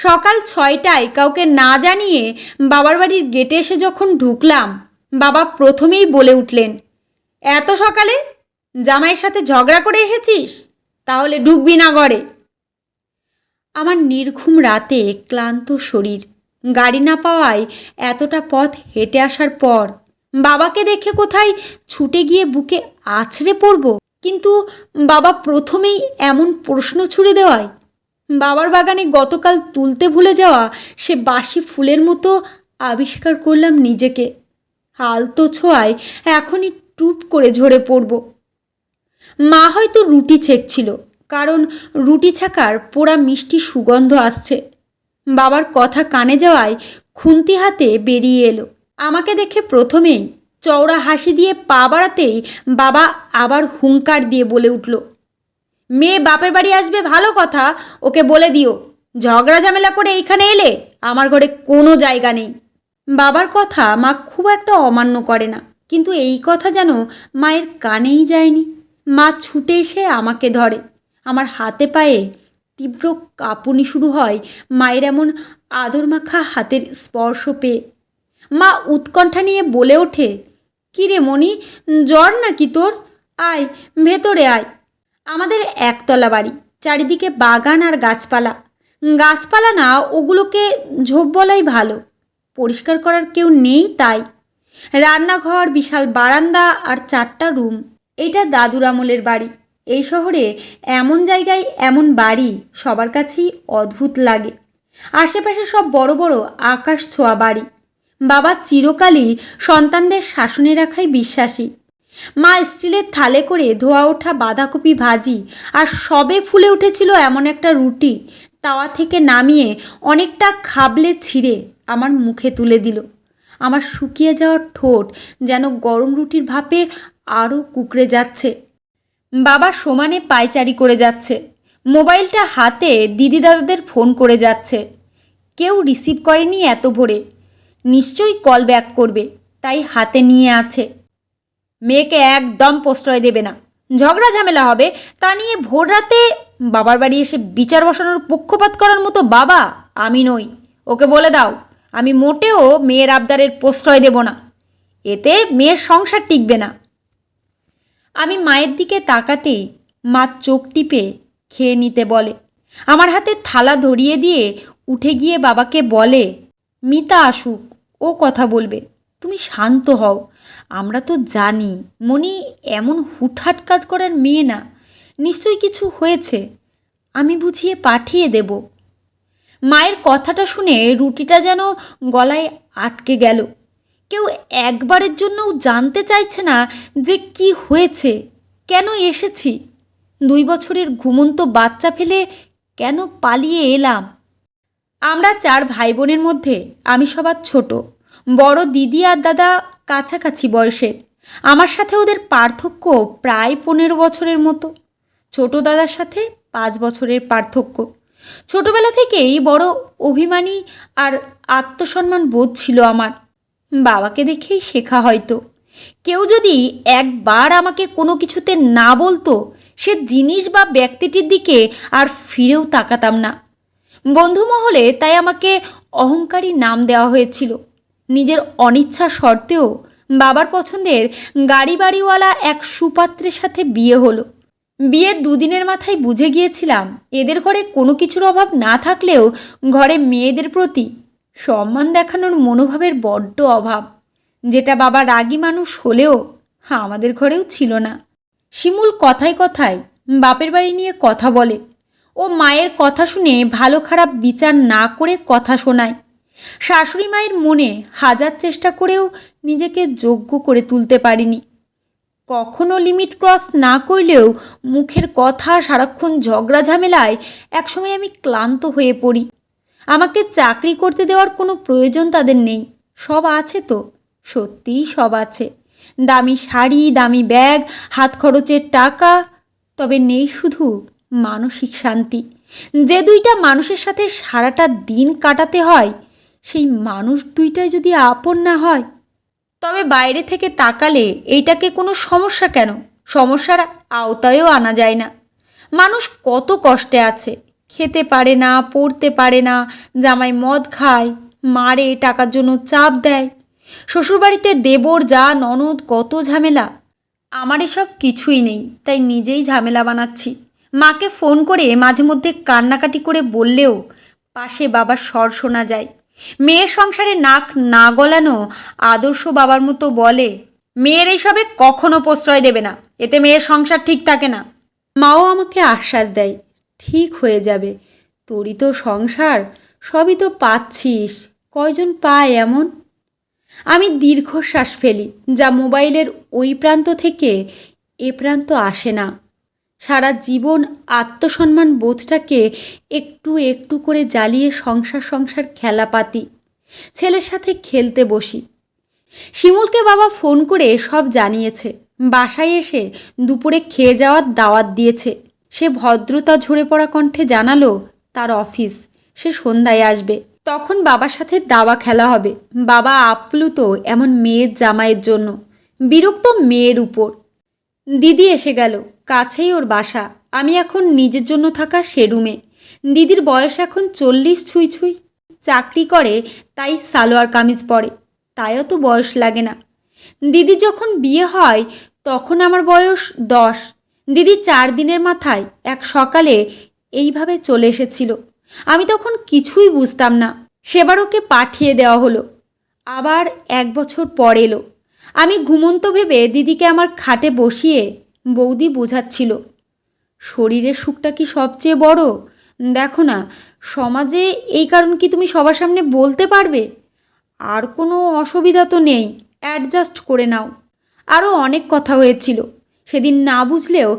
সকাল ছয়টায় কাউকে না জানিয়ে বাবার বাড়ির গেটে এসে যখন ঢুকলাম, বাবা প্রথমেই বলে উঠলেন, এত সকালে? জামাইয়ের সাথে ঝগড়া করে এসেছিস? তাহলে ঢুকবি না ঘরে। আমার নির্ঘুম রাতে ক্লান্ত শরীর, গাড়ি না পাওয়ায় এতটা পথ হেঁটে আসার পর বাবাকে দেখে কোথায় ছুটে গিয়ে বুকে আছড়ে পড়ব? কিন্তু বাবা প্রথমেই এমন প্রশ্ন ছুড়ে দেওয়ায় বাবার বাগানে গতকাল তুলতে ভুলে যাওয়া সে বাসি ফুলের মতো আবিষ্কার করলাম নিজেকে। আলতো ছোঁয়ায়, এখনই টুপ করে ঝরে পড়ব। মা হয়তো রুটি ছেঁকছিল, কারণ রুটি ছাকার পোড়া মিষ্টি সুগন্ধ আসছে। বাবার কথা কানে যাওয়ায় খুন্তি হাতে বেরিয়ে এলো। আমাকে দেখে প্রথমেই চওড়া হাসি দিয়ে পা বাড়াতেই বাবা আবার হুঙ্কার দিয়ে বলে উঠল মেয়ে বাপের বাড়ি আসবে, ভালো কথা। ওকে বলে দিও। ঝগড়া ঝামেলা করে এইখানে এলে আমার ঘরে কোনো জায়গা নেই। বাবার কথা মা খুব একটা অমান্য করে না। কিন্তু এই কথা যেন মায়ের কানেই যায়নি। মা ছুটে এসে আমাকে ধরে। আমার হাতে পায়ে তীব্র কাঁপুনি শুরু হয় মায়ের এমন আদর মাখা হাতের স্পর্শ পেয়ে। মা উৎকণ্ঠা নিয়ে বলে ওঠে, কিরে মণি, জ্বর নাকি তোর? আয়, ভেতরে আয়। আমাদের একতলা বাড়ি, চারিদিকে বাগান আর গাছপালা। গাছপালা না, ওগুলোকে ঝোপ বলাই ভালো। পরিষ্কার করার কেউ নেই তাই। রান্নাঘর, বিশাল বারান্দা আর চারটা রুম। এটা দাদুর আমলের বাড়ি। এই শহরে এমন জায়গায় এমন বাড়ি সবার কাছেই অদ্ভুত লাগে। আশেপাশে সব বড় বড় আকাশ ছোঁয়া বাড়ি। বাবা চিরকালই সন্তানদের শাসনে রাখাই বিশ্বাসী। মা স্টিলের থালে করে ধোয়া ওঠা বাঁধাকপি ভাজি আর সবে ফুলে উঠেছিল এমন একটা রুটি। তাওয়া থেকে নামিয়ে অনেকটা খাবলে ছিঁড়ে আমার মুখে তুলে দিল। আমার শুকিয়ে যাওয়ার ঠোঁট যেন গরম রুটির ভাপে আরও কুকড়ে যাচ্ছে। বাবা সমানে পায়চারি করে যাচ্ছে। মোবাইলটা হাতে দিদি দাদাদের ফোন করে যাচ্ছে। কেউ রিসিভ করেনি এত ভোরে। নিশ্চয়ই কল ব্যাক করবে, তাই হাতে নিয়ে আছে। মেয়েকে একদম প্রশ্রয় দেবে না। ঝগড়া ঝামেলা হবে, তা নিয়ে ভোর রাতে বাবার বাড়ি এসে বিচার বসানোর পক্ষপাত করার মতো বাবা আমি নই। ওকে বলে দাও, আমি মোটেও মেয়ের আবদারের প্রশ্রয় দেব না। এতে মেয়ের সংসার টিকবে না। আমি মায়ের দিকে তাকাতেই মা চোখ টিপে খেয়ে নিতে বলে। আমার হাতে থালা ধরিয়ে দিয়ে উঠে গিয়ে বাবাকে বলে, মিতা আসুক, ও কথা বলবে। তুমি শান্ত হও। আমরা তো জানি, মনি এমন হুটহাট কাজ করার মেয়ে না। নিশ্চয়ই কিছু হয়েছে। আমি বুঝিয়ে পাঠিয়ে দেব। মায়ের কথাটা শুনে রুটিটা যেন গলায় আটকে গেল। কেউ একবারের জন্যও জানতে চাইছে না যে কি হয়েছে, কেন এসেছি। দুই বছরের ঘুমন্ত বাচ্চা ফেলে কেন পালিয়ে এলাম। আমরা চার ভাই বোনের মধ্যে, আমি সবার ছোট। বড় দিদি আর দাদা কাছাকাছি বয়সের আমার সাথে ওদের পার্থক্য প্রায় পনেরো বছরের মতো। ছোট দাদার সাথে পাঁচ বছরের পার্থক্য। ছোটবেলা থেকেই বড় অভিমানী আর আত্মসম্মান বোধ ছিল আমার। বাবাকে দেখেই শেখা হয়তো। কেউ যদি একবার আমাকে কোনো কিছুতে না বলতো, সে জিনিস বা ব্যক্তিটির দিকে আর ফিরেও তাকাতাম না। বন্ধু মহলে তাই আমাকে অহংকারী নাম দেওয়া হয়েছিল। নিজের অনিচ্ছা সত্ত্বেও বাবার পছন্দের গাড়ি বাড়িওয়ালা এক সুপাত্রের সাথে বিয়ে হলো। বিয়ের দুদিনের মাথায় বুঝে গিয়েছিলাম এদের ঘরে কোনো কিছুর অভাব না থাকলেও ঘরে মেয়েদের প্রতি সম্মান দেখানোর মনোভাবের বড্ড অভাব। যেটা বাবা রাগী মানুষ হলেও আমাদের ঘরেও ছিল না। শিমুল কথায় কথায় বাপের বাড়ি নিয়ে কথা বলে ও মায়ের কথা শুনে ভালো খারাপ বিচার না করে কথা শোনায়। শাশুড়ি মায়ের মনে হাজার চেষ্টা করেও নিজেকে যোগ্য করে তুলতে পারিনি। কখনো লিমিট ক্রস না করলেও মুখের কথা সারাক্ষণ ঝগড়া ঝামেলায় একসময় আমি ক্লান্ত হয়ে পড়ি। আমাকে চাকরি করতে দেওয়ার কোনো প্রয়োজন তাদের নেই। সব আছে তো, সত্যিই সব আছে। দামি শাড়ি, দামি ব্যাগ, হাত খরচের টাকা, তবে নেই শুধু মানসিক শান্তি। যে দুইটা মানুষের সাথে সারাটা দিন কাটাতে হয় সেই মানুষ দুইটাই যদি আপন না হয়, তবে বাইরে থেকে তাকালে এইটাকে কোনো সমস্যা কেন? সমস্যার আওতায়ও আনা যায় না। মানুষ কত কষ্টে আছে। খেতে পারে না, পড়তে পারে না, জামাই মদ খায়, মারে, টাকার জন্য চাপ দেয়। শ্বশুরবাড়িতে দেবর, যা, ননদ, কত ঝামেলা। আমার এসব কিছুই নেই, তাই নিজেই ঝামেলা বানাচ্ছি। মাকে ফোন করে মাঝে মধ্যে কান্নাকাটি করে বললেও পাশে বাবার স্বর শোনা যায়। মেয়ের সংসারে নাক না গলানো আদর্শ বাবার মতো বলে, মেয়ের এইসবে কখনো প্রশ্রয় দেবে না। এতে মেয়ের সংসার ঠিক থাকে না। মাও আমাকে আশ্বাস দেয়, ঠিক হয়ে যাবে। তোরই তো সংসার, সবই তো পাচ্ছিস। কয়জন পায় এমন? আমি দীর্ঘশ্বাস ফেলি, যা মোবাইলের ওই প্রান্ত থেকে এ প্রান্ত আসে না। সারা জীবন আত্মসম্মান বোধটাকে একটু একটু করে জ্বালিয়ে সংসার সংসার খেলাপাতি, ছেলের সাথে খেলতে বসি। শিমুলকে বাবা ফোন করে সব জানিয়েছে। বাসায় এসে দুপুরে খেয়ে যাওয়ার দাওয়াত দিয়েছে। সে ভদ্রতা ঝরে পড়া কণ্ঠে জানালো, তার অফিস, সে সন্ধ্যায় আসবে। তখন বাবার সাথে দাবা খেলা হবে। বাবা আপ্লুত এমন মেয়ের জামাইয়ের জন্য। বিরক্ত মেয়ের উপর। দিদি এসে গেল। কাছেই ওর বাসা। আমি এখন নিজের জন্য থাকা রুমে। দিদির বয়স এখন চল্লিশ ছুঁই ছুঁই। চাকরি করে, তাই সালোয়ার কামিজ পরে। তাইও তো বয়স লাগে না। দিদি যখন বিয়ে হয়, তখন আমার বয়স দশ। দিদি চার দিনের মাথায় এক সকালে এইভাবে চলে এসেছিল। আমি তখন কিছুই বুঝতাম না। সেবার ওকে পাঠিয়ে দেওয়া হলো। আবার এক বছর পর এলো। আমি ঘুমন্ত ভেবে দিদিকে আমার খাটে বসিয়ে বৌদি বোঝাচ্ছিল, শরীরের সুখটা কি সবচেয়ে বড়? দেখো না, সমাজে এই কারণ কি তুমি সবার সামনে বলতে পারবে? আর কোনো অসুবিধা তো নেই অ্যাডজাস্ট করে নাও। আরও অনেক কথা হয়েছিল, সেদিন না বুঝলেও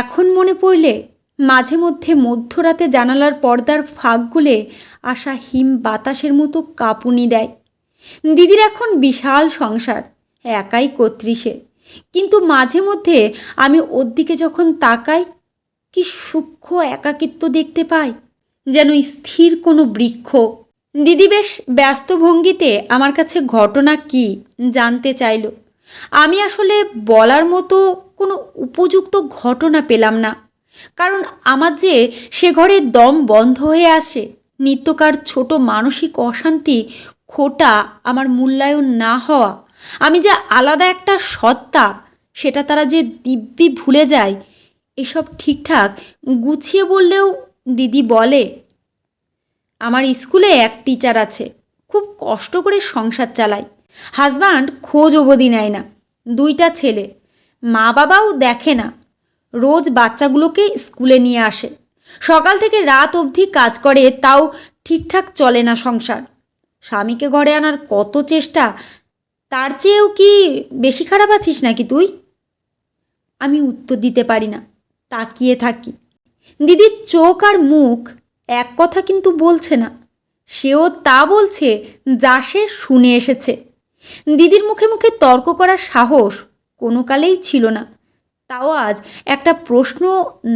এখন মনে পড়লে মাঝে মধ্যে মধ্যরাতে জানালার পর্দার ফাঁক গুলে আসা হিম বাতাসের মতো কাঁপুনি দেয়। দিদির এখন বিশাল সংসার একাই কর্ত্রী কিন্তু মাঝে মধ্যে আমি ওর দিকে যখন তাকাই, কি সূক্ষ্ম একাকিত্ব দেখতে পাই, যেন স্থির কোনো বৃক্ষ। দিদি বেশ ব্যস্ত ভঙ্গিতে আমার কাছে ঘটনা কি জানতে চাইল। আমি আসলে বলার মতো কোনো উপযুক্ত ঘটনা পেলাম না। কারণ আমার যে সে ঘরে দম বন্ধ হয়ে আসে, নিত্যকার ছোট মানসিক অশান্তি, খোটা আমার মূল্যায়ন না হওয়া আমি যে আলাদা একটা সত্তা, সেটা তারা যে দিব্যি ভুলে যায়, এসব ঠিকঠাক গুছিয়ে বললেও দিদি বলে। আমার স্কুলে এক টিচার আছে, খুব কষ্ট করে সংসার চালায়। হাজব্যান্ড খোঁজ অবধি নেয় না, দুইটা ছেলে। মা বাবাও দেখে না, রোজ বাচ্চাগুলোকে স্কুলে নিয়ে আসে। সকাল থেকে রাত অবধি কাজ করে, তাও ঠিকঠাক চলে না সংসার। স্বামীকে ঘরে আনার কত চেষ্টা তার চেয়েও কি বেশি খারাপ আছিস নাকি তুই? আমি উত্তর দিতে পারি না, তাকিয়ে থাকি। দিদির চোখ আর মুখ এক কথা কিন্তু বলছে না, সেও তা বলছে যা সে শুনে এসেছে। দিদির মুখে মুখে তর্ক করার সাহস কোনো কালেই ছিল না, তাও আজ একটা প্রশ্ন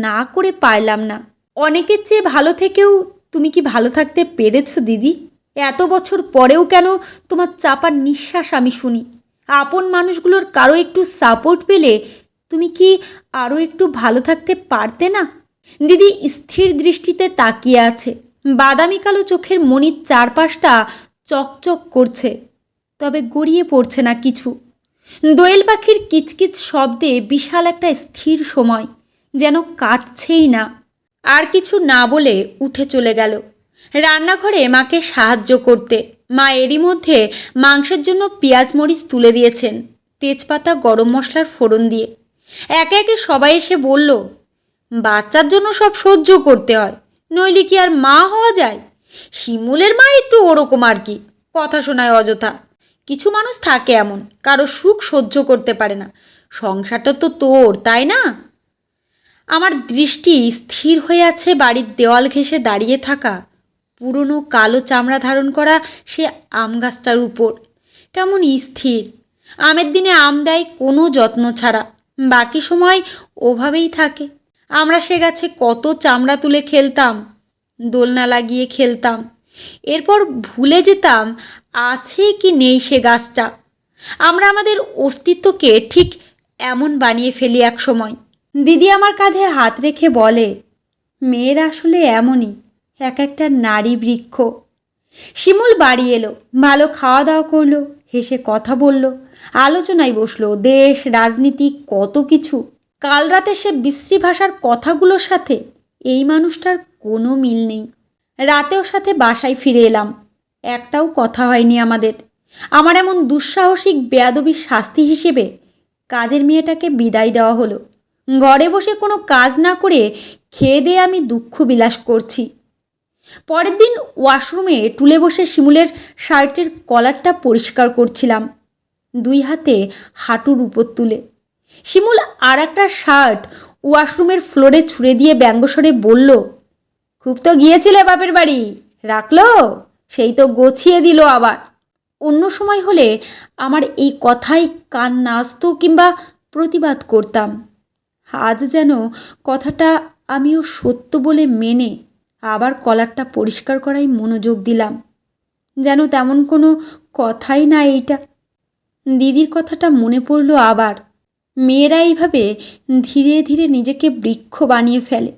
না করে পারলাম না। অনেকের চেয়ে ভালো থেকেও তুমি কি ভালো থাকতে পেরেছ দিদি? এত বছর পরেও কেন তোমার চাপার নিঃশ্বাস আমি শুনি? আপন মানুষগুলোর কারও একটু সাপোর্ট পেলে তুমি কি আরও একটু ভালো থাকতে পারতে না? দিদি স্থির দৃষ্টিতে তাকিয়ে আছে। বাদামি কালো চোখের মনির চারপাশটা চকচক করছে। তবে গড়িয়ে পড়ছে না কিছু। দোয়েল পাখির কিচকিচ শব্দে বিশাল একটা স্থির সময় যেন কাটছেই না। আর কিছু না বলে উঠে চলে গেল। রান্নাঘরে মাকে সাহায্য করতে। মা এরই মধ্যে মাংসের জন্য পেঁয়াজ মরিচ তুলে দিয়েছেন। তেজপাতা, গরম মশলার ফোড়ন দিয়ে। একে একে সবাই এসে বলল, বাচ্চার জন্য সব সহ্য করতে হয়, নইলে কি আর মা হওয়া যায়? শিমুলের মা একটু ওরকম আর কি, কথা শোনায় অযথা। কিছু মানুষ থাকে এমন, কারও সুখ সহ্য করতে পারে না। সংসারটা তো তোর, তাই না? আমার দৃষ্টি স্থির হয়ে আছে বাড়ির দেওয়াল ঘেঁষে দাঁড়িয়ে থাকা পুরনো কালো চামড়া ধারণ করা সে আম গাছটার উপর। কেমন স্থির। আমের দিনে আম দেয় কোনো যত্ন ছাড়া। বাকি সময় ওভাবেই থাকে। আমরা সে গাছে কত চামড়া তুলে খেলতাম, দোলনা লাগিয়ে খেলতাম। এরপর ভুলে যেতাম, আছে কি নেই সে গাছটা। আমরা আমাদের অস্তিত্বকে ঠিক এমন বানিয়ে ফেলি এক সময়। দিদি আমার কাঁধে হাত রেখে বলে, মেয়েরা আসলে এমনই। এক একটা নারী বৃক্ষ। শিমুল বাড়ি এলো, ভালো খাওয়া দাওয়া করল, হেসে কথা বলল, আলোচনায় বসল, দেশ, রাজনীতি, কত কিছু। কাল রাতে সে বিশ্রী ভাষার কথাগুলোর সাথে এই মানুষটার কোনো মিল নেই। রাতেও সাথে বাসায় ফিরে এলাম। একটাও কথা হয়নি আমাদের। আমার এমন দুঃসাহসিক বেয়াদবির শাস্তি হিসেবে কাজের মেয়েটাকে বিদায় দেওয়া হলো। ঘরে বসে কোনো কাজ না করে খেয়ে দিয়ে আমি দুঃখ বিলাস করছি। পরের দিন ওয়াশরুমে টুলে বসে শিমুলের শার্টের কলারটা পরিষ্কার করছিলাম। দুই হাতে হাঁটুর উপর তুলে। শিমুল আর একটা শার্ট ওয়াশরুমের ফ্লোরে ছুঁড়ে দিয়ে ব্যঙ্গস্বরে বলল, খুব তো গিয়েছিলে বাপের বাড়ি, রাখল? সেই তো গছিয়ে দিল আবার। অন্য সময় হলে আমার এই কথাই কান নাচতো কিংবা প্রতিবাদ করতাম। আজ যেন কথাটা আমিও সত্য বলে মেনে আবার কলারটা পরিষ্কার করাই মনোযোগ দিলাম। যেন তেমন কোনো কথাই না এইটা। দিদির কথাটা মনে পড়ল আবার। মেয়েরা এইভাবে ধীরে ধীরে নিজেকে বৃক্ষ বানিয়ে ফেলে।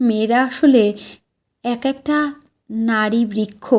মেয়েরা আসলে এক একটা নারী বৃক্ষ।